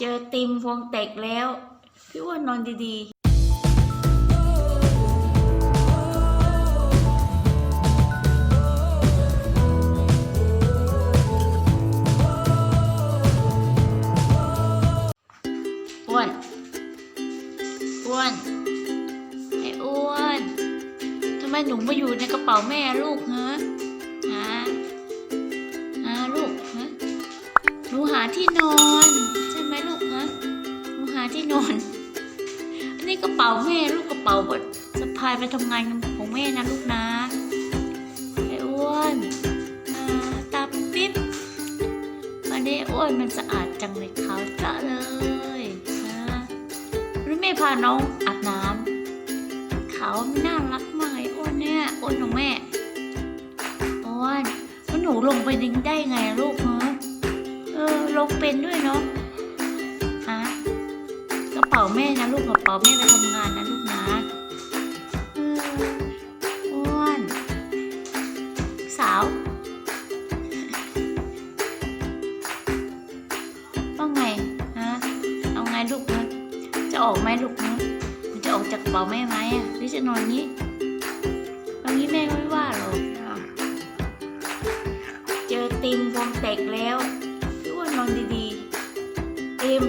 เจอติมวงเต็กแล้ว พี่อ้ว่านอนดีๆอ้วนอ้วนไอ้อ้วนทำไมหนูมาอยู่ในกระเป๋าแม่ลูกฮะฮะฮะลูกฮะหนูหาที่นอน ที่นอนอันนี้กระเป๋าแม่ลูกกระเป๋าบดสะพายไปทำงานของแม่นะลูกนะไอ้อ้วนตาปิ๊บวันนี้อ้วนมันสะอาดจังเลยขาวจ้ะเลยนะแล้วแม่พาน้องอาบน้ำเขาน่ารักมากไอ้อ้วนเนี่ยอ้วนของแม่อ้วนแล้วหนูลงไปดึงได้ไงลูกฮะเออลงเป็นด้วยเนาะ ป๋าแม่นะลูกกระเป๋าแม่ไปทำงานนะลูกนะอ้วนสาว ต้องไงฮะเอาไงลูกนะจะออกไหมลูกนะมันจะออกจากกระเป๋าแม่ไหมอะหรือจะนอนงี้ตรนนี้แม่ก็ไม่ว่าหรอกเจอติมวงแตกแล้วพี่ว่านอนดีๆติม